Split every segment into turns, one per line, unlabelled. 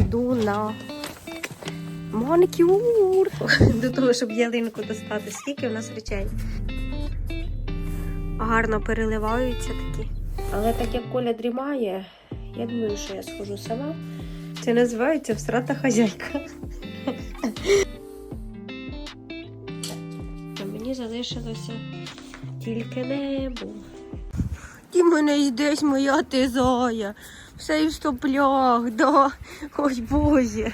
йду на маникюр. До того, щоб ялинку достати. Скільки в нас речей? Гарно переливаються такі. Але так як Коля дрімає, я думаю, що я схожу сама. Це називається всрата хазяйка. А мені залишилося тільки небо. Ти мене йдеш, моя ти Все в стоплях, да. Ой Боже.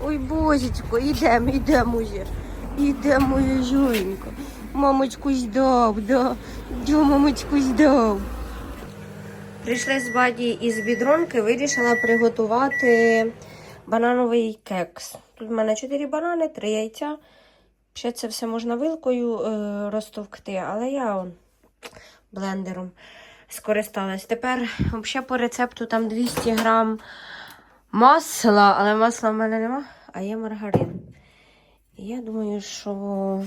Ой божечко, ідемо, ідемо вже. Ідемо, моя. Мамочку здав, да. Дю, мамочку здав. Прийшли з баді із бідронки, вирішила приготувати банановий кекс. Тут в мене 4 банани, 3 яйця. Ще це все можна вилкою е, розтовкти, але я он, блендером скористалась. Тепер взагалі по рецепту там 200 грам масла, але масла в мене нема, а є маргарин. І я думаю, що,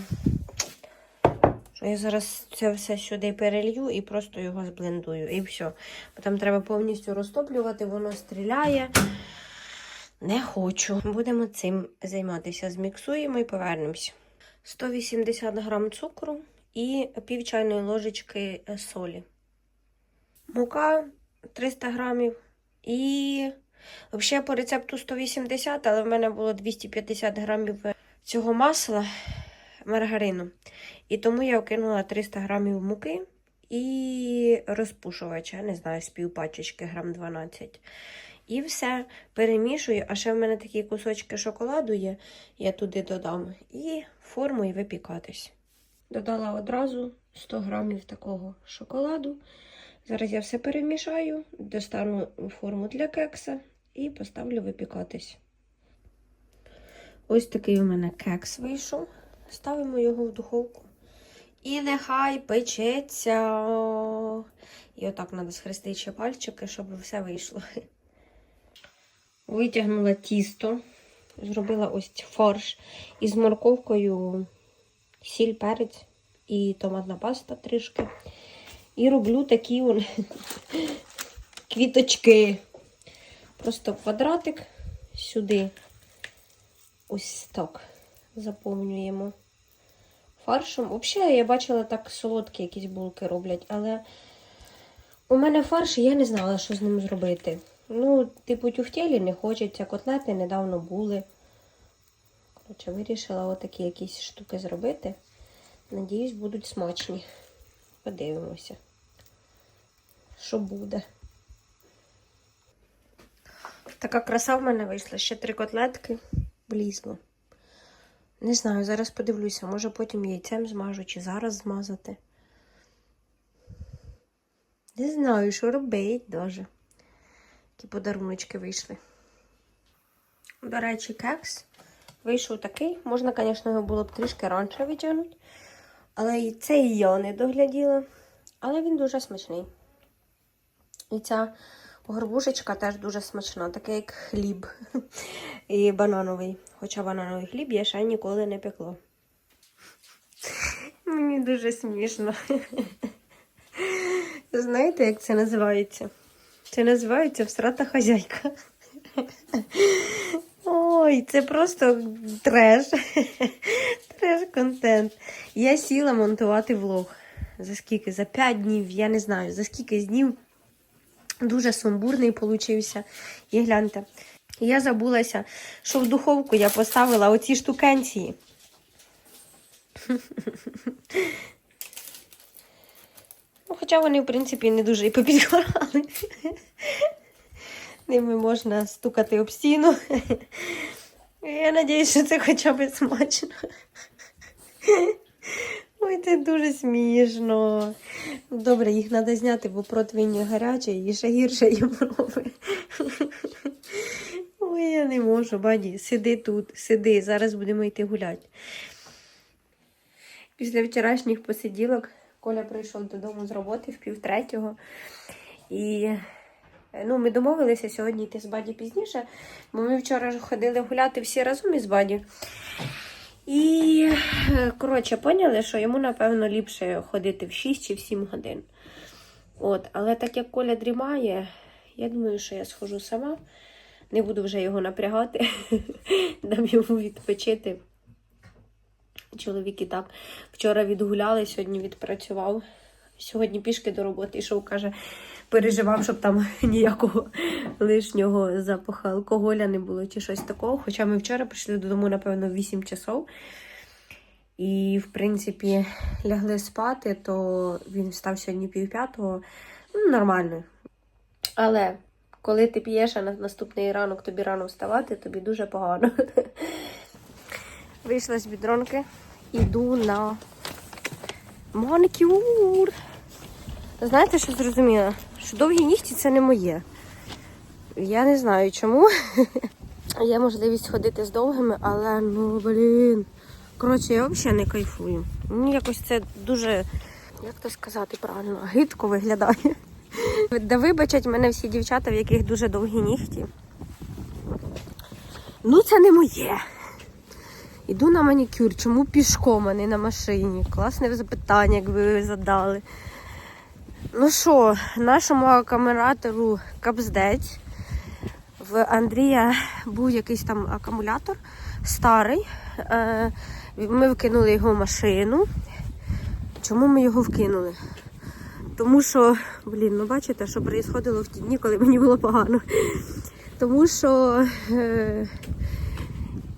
що я зараз це все сюди перелью і просто його зблендую. І все. Потім треба повністю розтоплювати, воно стріляє. Не хочу. Будемо цим займатися. Зміксуємо і повернемось. 180 грам цукру і пів чайної ложечки солі. Мука 300 грамів. І взагалі по рецепту 180, але в мене було 250 грамів цього масла маргарину. І тому я вкинула 300 грамів муки і розпушувача, не знаю, з півпачечки, грам 12. І все перемішую. А ще в мене такі кусочки шоколаду є, я туди додам. І форму і випікатись. Додала одразу 100 грамів такого шоколаду. Зараз я все перемішаю, достану форму для кекса і поставлю випікатись. Ось такий у мене кекс вийшов. Ставимо його в духовку. І нехай печеться. І отак треба схрестити ще пальчики, щоб все вийшло. Витягнула тісто, зробила ось фарш із морковкою, сіль, перець і томатна паста трішки. І роблю такі он, квіточки. Просто квадратик сюди. Ось так заповнюємо фаршем. Взагалі, я бачила так солодкі якісь булки роблять, але у мене фарш, я не знала, що з ним зробити. Ну, типу, тюфтєлі не хочеться, котлети недавно були. Коротше, вирішила отакі якісь штуки зробити. Надіюсь, будуть смачні. Подивимося, що буде. Така краса в мене вийшла. Ще три котлетки влізло. Не знаю, зараз подивлюся, може потім яйцем змажу, чи зараз змазати. Не знаю, що робити даже. Які подаруночки вийшли. До речі, кекс вийшов такий. Можна, звісно, його було б трішки раніше витягнути. Але і це і я не догляділа. Але він дуже смачний. І ця горбушечка теж дуже смачна, такий як хліб. І банановий. Хоча банановий хліб я ще ніколи не пекла. Мені дуже смішно. Знаєте, як це називається? Це називається всрата хазяйка. Ой, це просто треш. Треш-контент. Я сіла монтувати влог. За скільки? За 5 днів, я не знаю, за скільки днів. Дуже сумбурний получився. І гляньте. Я забулася, що в духовку я поставила оці штукенції. Ну, хоча вони, в принципі, не дуже і попідгорали. Ними можна стукати об стіну. Я сподіваюся, що це хоча б смачно. Ой, це дуже смішно. Добре, їх треба зняти, бо противень гарячий і ще гірше їм робить. Ой, я не можу, баді, сиди тут, сиди, зараз будемо йти гуляти. Після вчорашніх посиділок Коля прийшов додому з роботи в півтретього. І ну, ми домовилися сьогодні йти з Баді пізніше, бо ми вчора ж ходили гуляти всі разом із Баді. І, коротше, поняли, що йому, напевно, ліпше ходити в 6 чи в 7 годин. От, але так як Коля дрімає, я думаю, що я схожу сама. Не буду вже його напрягати, дам йому відпочити. Чоловік і так вчора відгуляли, сьогодні відпрацював. Сьогодні пішки до роботи йшов, каже, переживав, щоб там ніякого лишнього запаху алкоголя не було чи щось такого. Хоча ми вчора прийшли додому, напевно, в 8 часов. І, в принципі, лягли спати, то він встав сьогодні пів п'ятого. Ну, нормально. Але коли ти п'єш, а на наступний ранок тобі рано вставати, тобі дуже погано. Вийшла з бідронки, іду на манікюр. Знаєте, що зрозуміла? Що довгі нігті це не моє. Я не знаю чому. Є можливість ходити з довгими, але ну блін. Коротше, я взагалі не кайфую. Мені якось це дуже, як то сказати правильно, гидко виглядає. Да вибачать мене всі дівчата, в яких дуже довгі нігті. Ну, це не моє. Іду на манікюр. Чому пішком, а не на машині? Класне запитання, якби ви задали. Ну що, нашому акумулятору капздець. В Андрія був якийсь там акумулятор старий. Е, Ми вкинули його в машину. Чому ми його вкинули? Тому що, блін, ну бачите, що происходило в ті дні, коли мені було погано. Тому що е,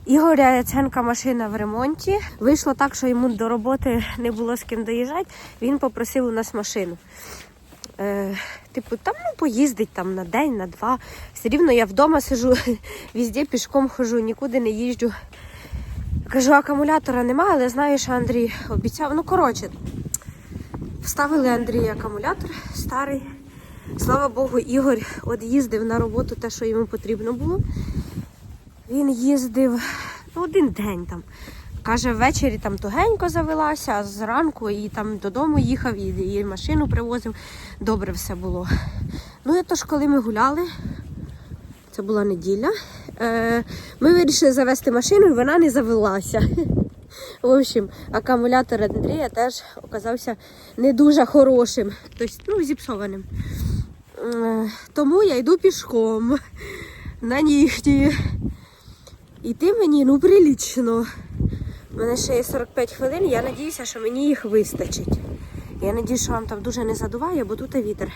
Ігоря Яценка машина в ремонті. Вийшло так, що йому до роботи не було з ким доїжджати. Він попросив у нас машину. Е, типу, там ну, поїздить там на день, на два. Все рівно я вдома сижу, везде пішком хожу, нікуди не їжджу. Кажу, акумулятора немає, але знаю, що Андрій обіцяв. Ну, коротше, вставили Андрію акумулятор старий. Слава Богу, Ігор от їздив на роботу те, що йому потрібно було. Він їздив ну, один день там. Каже, ввечері там тугенько завелася, а зранку і там додому їхав, і, і машину привозив. Добре все було. Ну і тож, коли ми гуляли, це була неділя, е, ми вирішили завести машину, і вона не завелася. В общем, акумулятор Андрія теж оказався не дуже хорошим, тобто ну, зіпсованим. Е, Тому я йду пішком на нігті. Іти мені ну прилічно. У мене ще є 45 хвилин, я надіюся, що мені їх вистачить. Я надіюся, що вам там дуже не задуває, бо тут вітер.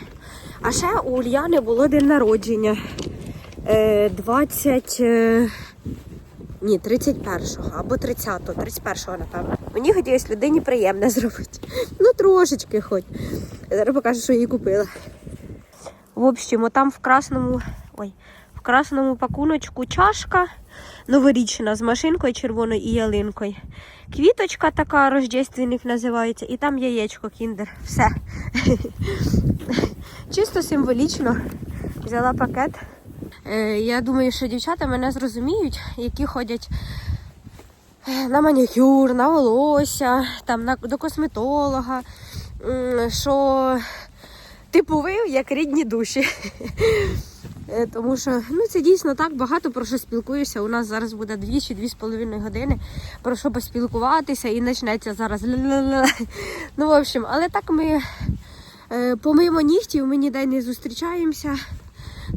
А ще у Ульяни було день народження. Е, 20. е, Ні, 31-го або 30-го, 31-го, напевно. Мені хотілося людині приємне зробити. Ну, трошечки хоч. Я зараз покажу, що їй купила. В общем, там в красному. Ой, красному пакуночку чашка новорічна з машинкою червоною і ялинкою. Квіточка така, рождественник називається, і там яєчко кіндер. Все. Чисто символічно взяла пакет. Е, я думаю, що дівчата мене зрозуміють, які ходять е, на манікюр, на волосся, там, на, до косметолога, що типу ви як рідні душі. Е, Тому що ну це дійсно так багато про що спілкуєшся. У нас зараз буде дві чи дві з половиною години про що поспілкуватися і почнеться зараз. Ну, в общем, але так ми е, помимо нігтів ми ніде не зустрічаємося.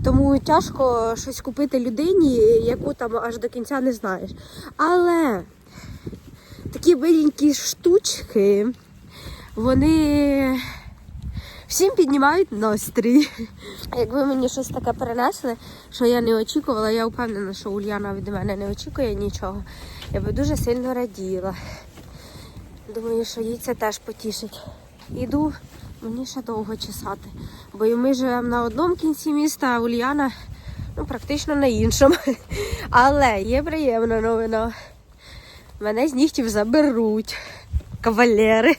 Тому тяжко щось купити людині, яку там аж до кінця не знаєш. Але такі маленькі штучки, вони всім піднімають настрій. Якби мені щось таке принесли, що я не очікувала, я впевнена, що Ульяна від мене не очікує нічого. Я би дуже сильно раділа. Думаю, що їй це теж потішить. Іду, мені ще довго чесати. Бо ми живемо на одному кінці міста, а Ульяна ну, практично на іншому. Але є приємна новина. Мене з нігтів заберуть. Кавалери.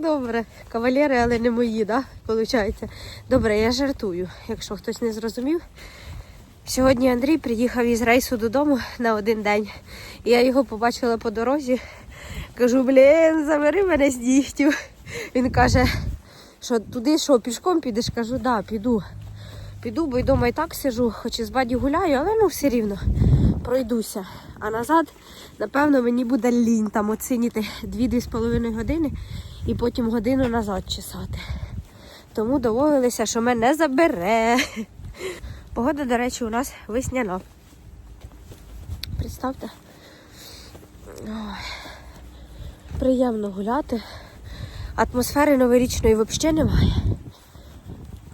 Добре, кавалери, але не мої, да? Получається. Добре, я жартую, якщо хтось не зрозумів. Сьогодні Андрій приїхав із рейсу додому на один день. І я його побачила по дорозі. Кажу, блін, забери мене з нігтів. Він каже, що туди що, пішком підеш? Кажу, да, піду. Піду, бо й дома і так сижу, хоч і з баді гуляю, але ну все рівно пройдуся. А назад, напевно, мені буде лінь там оцінити 2-2,5 години і потім годину назад чесати. Тому домовилися, що мене забере. Погода, до речі, у нас весняна. Представте. Ой. Приємно гуляти. Атмосфери новорічної взагалі немає.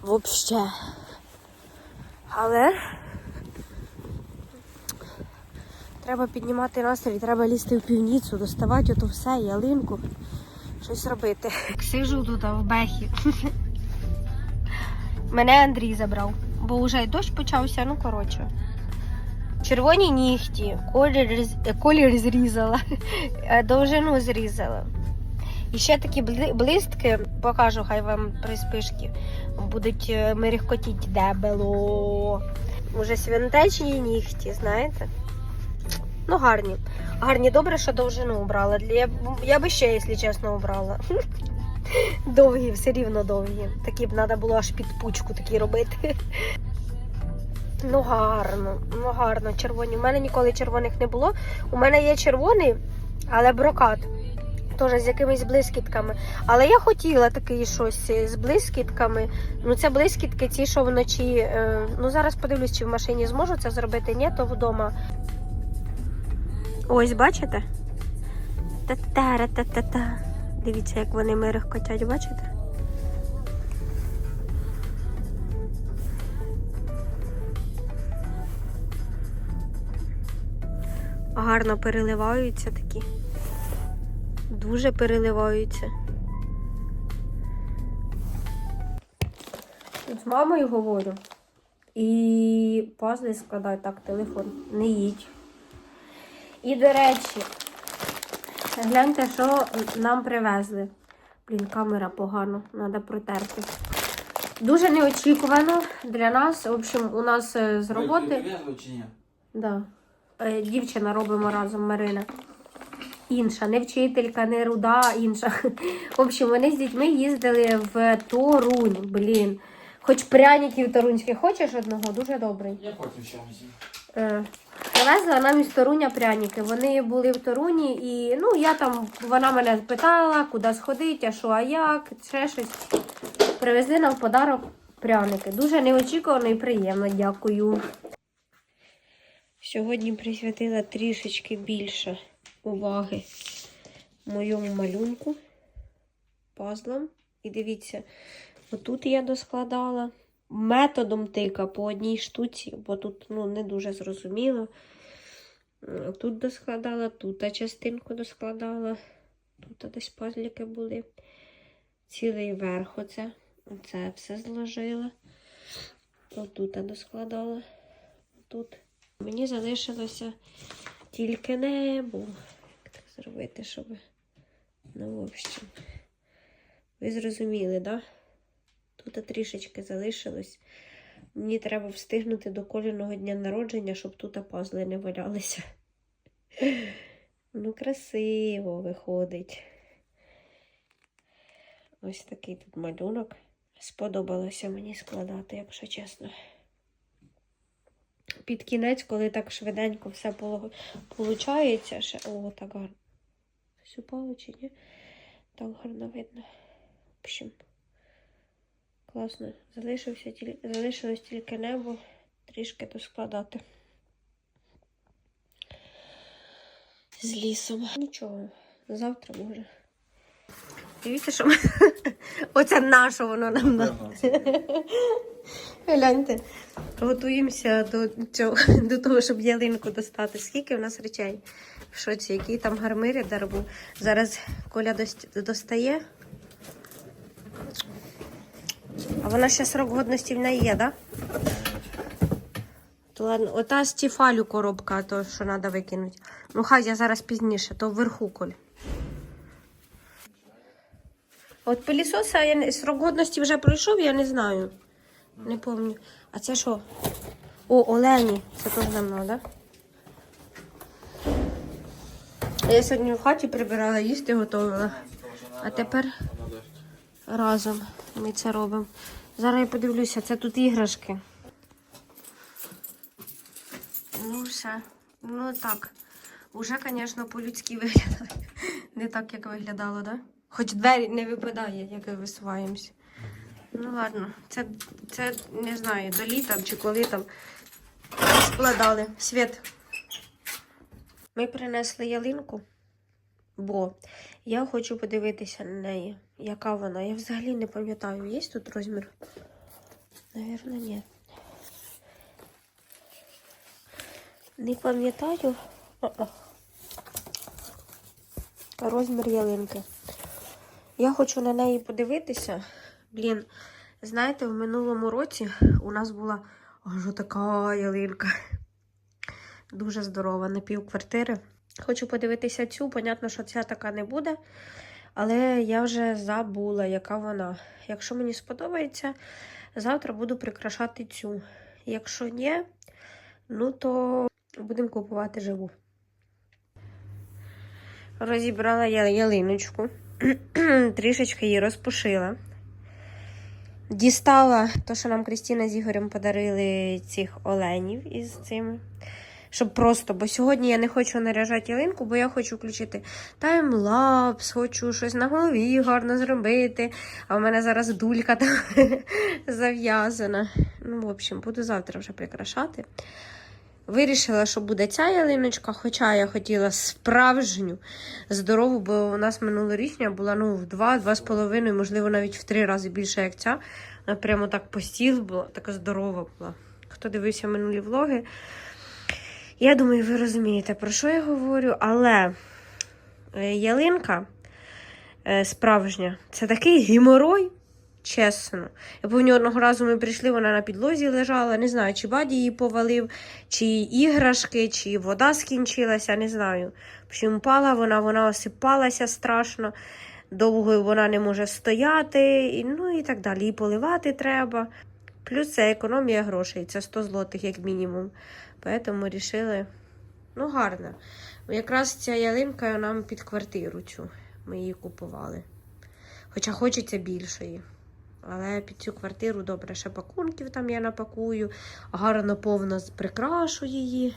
Взагалі. Але треба піднімати настрій, треба лізти в півніцю, доставати ото все, ялинку, щось робити. Сижу тут в бехі. Мене Андрій забрав, бо вже й дощ почався, ну коротше. Червоні нігті, колір, колір зрізала, е, довжину зрізала. І ще такі блистки, покажу, хай вам при спишки, будуть е, мерехкотіть дебело. Уже свинтечні нігті, знаєте? Ну, гарні. Гарні, добре, що довжину обрала. Я, я би ще, якщо чесно, обрала. Довгі, все рівно довгі. Такі б треба було аж під пучку такі робити. Ну гарно, ну гарно, червоні. У мене ніколи червоних не було. У мене є червоний, але брокат. Теж з якимись блискітками. Але я хотіла такий щось з блискітками. Ну, це блискітки, ті, що вночі. е, Ну, зараз подивлюсь, чи в машині зможу це зробити, ні, то вдома. Ось, бачите? Та-та-ра-та-та-та. Дивіться, як вони мерехкотять, бачите? Гарно переливаються такі. Дуже переливаються. Тут з мамою говорю. І пазли складаю так, телефон. Не їдь. І, до речі, гляньте, що нам привезли. Блін, камера погано, треба протерти. Дуже неочікувано для нас. В общем, у нас е, з роботи.
Привезли чи ні?
Да. Е, Дівчина робимо разом Марина. Інша, не вчителька, не руда, інша. В общем, вони з дітьми їздили в Торунь. Блін. Хоч пряників торунських хочеш одного, дуже добрий.
Я потім ще візьму.
Привезла нам із Торуня пряники. Вони були в Торуні, і ну я там, вона мене питала, куди сходити, а що, а як, ще щось. Привезли нам в подарок пряники. Дуже неочікувано і приємно, дякую. Сьогодні присвятила трішечки більше уваги моєму малюнку, пазлам. І дивіться, отут я доскладала методом тика по одній штуці, бо тут ну, не дуже зрозуміло. Тут доскладала, тут частинку доскладала, тут десь пазлики були. Цілий верх оце. Оце все зложила. Отут доскладала. Тут. Мені залишилося тільки небо. Як так зробити, щоб. Ну, в общем. Ви зрозуміли, так? Да? Тут трішечки залишилось. Мені треба встигнути до коліного дня народження, щоб тут пазли не валялися. Ну, красиво виходить. Ось такий тут малюнок. Сподобалося мені складати, якщо чесно. Під кінець, коли так швиденько все виходить, ще. О, так гарно. Щось упало ні? Так гарно видно. В общем. Класно. Залишився. Залишилось тільки небо трішки доскладати. З лісом. Нічого, завтра може. Дивіться, що ми... Оце наше воно нам на. Гляньте, готуємося до цього, до того, щоб ялинку достати. Скільки в нас речей? В шоці, який там гармири дарбу. Зараз Коля достає. А вона ще срок годності в неї є, так? Да? То ладно, ота з тіфалю коробка, то що треба викинути. Ну хай я зараз пізніше, то вверху коль. От пилісоса я срок годності вже пройшов, я не знаю. Не пам'ятаю. А це що? О, олені. Це теж нам треба. Я сьогодні в хаті прибирала, їсти готувала. А тепер разом ми це робимо. Зараз я подивлюся, це тут іграшки. Ну, все. Ну так. Уже, звісно, по-людськи виглядає. Не так, як виглядало? Да? Хоч двері не випадає, як ми висуваємося. Ну ладно, це, це не знаю, до літа чи коли там складали. Світ. Ми принесли ялинку, бо я хочу подивитися на неї. Яка вона? Я взагалі не пам'ятаю, є тут розмір? Навірно, ні. Не пам'ятаю. Розмір ялинки. Я хочу на неї подивитися. Блін, знаєте, в минулому році у нас була аж така ялинка. Дуже здорова, на пів квартири. Хочу подивитися цю. Понятно, що ця така не буде. Але я вже забула, яка вона. Якщо мені сподобається, завтра буду прикрашати цю. Якщо ні, ну то будемо купувати живу. Розібрала я ялиночку, трішечки її розпушила. Дістала те, що нам Крістіна з Ігорем подарили цих оленів із цими. Щоб просто, бо сьогодні я не хочу наряжати ялинку, бо я хочу включити таймлапс, хочу щось на голові гарно зробити. А в мене зараз дулька там зав'язана. Ну, в общем, буду завтра вже прикрашати. Вирішила, що буде ця ялиночка, хоча я хотіла справжню, здорову, бо у нас минулорічня була ну, в два, два з половиною, можливо, навіть в три рази більше, як ця. Вона прямо так по стіл була, така здорова була. Хто дивився минулі влоги, я думаю, ви розумієте, про що я говорю, але е, ялинка е, справжня це такий геморой, чесно. Я пам'ятаю, одного разу ми прийшли, вона на підлозі лежала. Не знаю, чи баді її повалив, чи іграшки, чи вода скінчилася, не знаю. Чим упала вона, вона осипалася страшно. Довго вона не може стояти, і, ну і так далі. Її поливати треба. Плюс це економія грошей, це 100 злотих, як мінімум. Тому вирішили, ну, гарно. Якраз ця ялинка нам під квартиру цю. Ми її купували. Хоча хочеться більшої. Але під цю квартиру добре, ще пакунків там я напакую, гарно повно прикрашу її.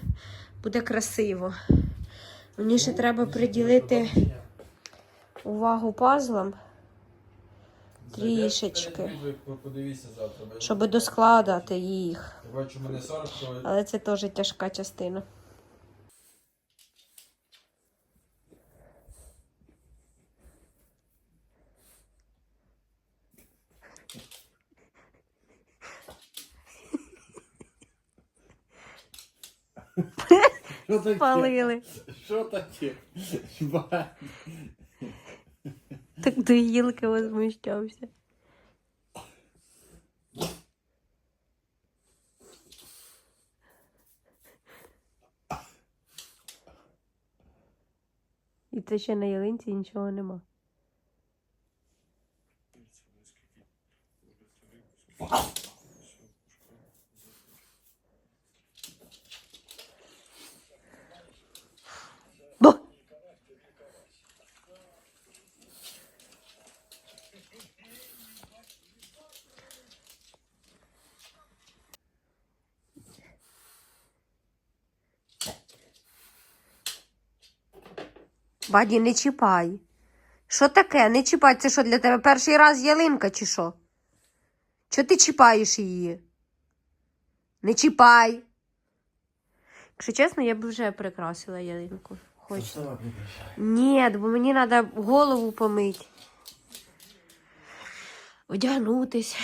Буде красиво. Мені ще треба приділити увагу пазлам трішечки,
Подивіться завтра.
щоб доскладати їх.
Бачу, мене 40, то
Але це теж тяжка частина.
Таке? Що таке?
Так до гілки возмущався. І це ще на ялинці нічого нема. Баді, не чіпай. Що таке? Не чіпай. Це що для тебе перший раз ялинка чи що? Чого ти чіпаєш її? Не чіпай. Якщо чесно, я б вже прикрасила ялинку.
Прекращай.
Ні, бо мені треба голову помити. Одягнутись.